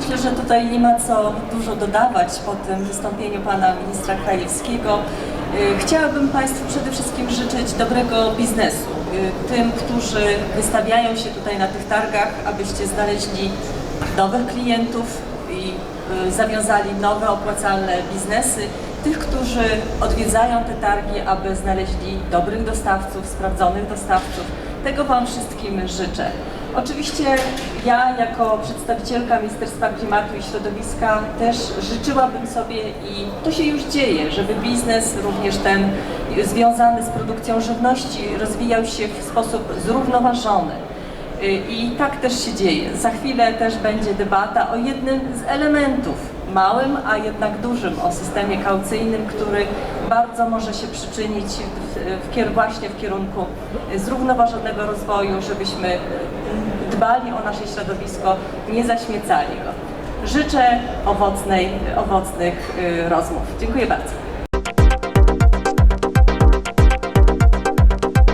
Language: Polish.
Myślę, że tutaj nie ma co dużo dodawać po tym wystąpieniu pana ministra Krajewskiego. Y, Chciałabym Państwu przede wszystkim życzyć dobrego biznesu. Y, Tym, którzy wystawiają się tutaj na tych targach, abyście znaleźli nowych klientów i y, zawiązali nowe, opłacalne biznesy. Tych, którzy odwiedzają te targi, aby znaleźli dobrych dostawców, sprawdzonych dostawców. Tego Wam wszystkim życzę. Oczywiście ja jako przedstawicielka Ministerstwa Klimatu i Środowiska też życzyłabym sobie i to się już dzieje, żeby biznes również ten związany z produkcją żywności rozwijał się w sposób zrównoważony. Y, I tak też się dzieje. Za chwilę też będzie debata o jednym z elementów, małym, a jednak dużym, o systemie kaucyjnym, który bardzo może się przyczynić w, w, właśnie w kierunku zrównoważonego rozwoju, żebyśmy dbali o nasze środowisko, nie zaśmiecali go. Życzę owocnej, owocnych y, rozmów. Dziękuję bardzo.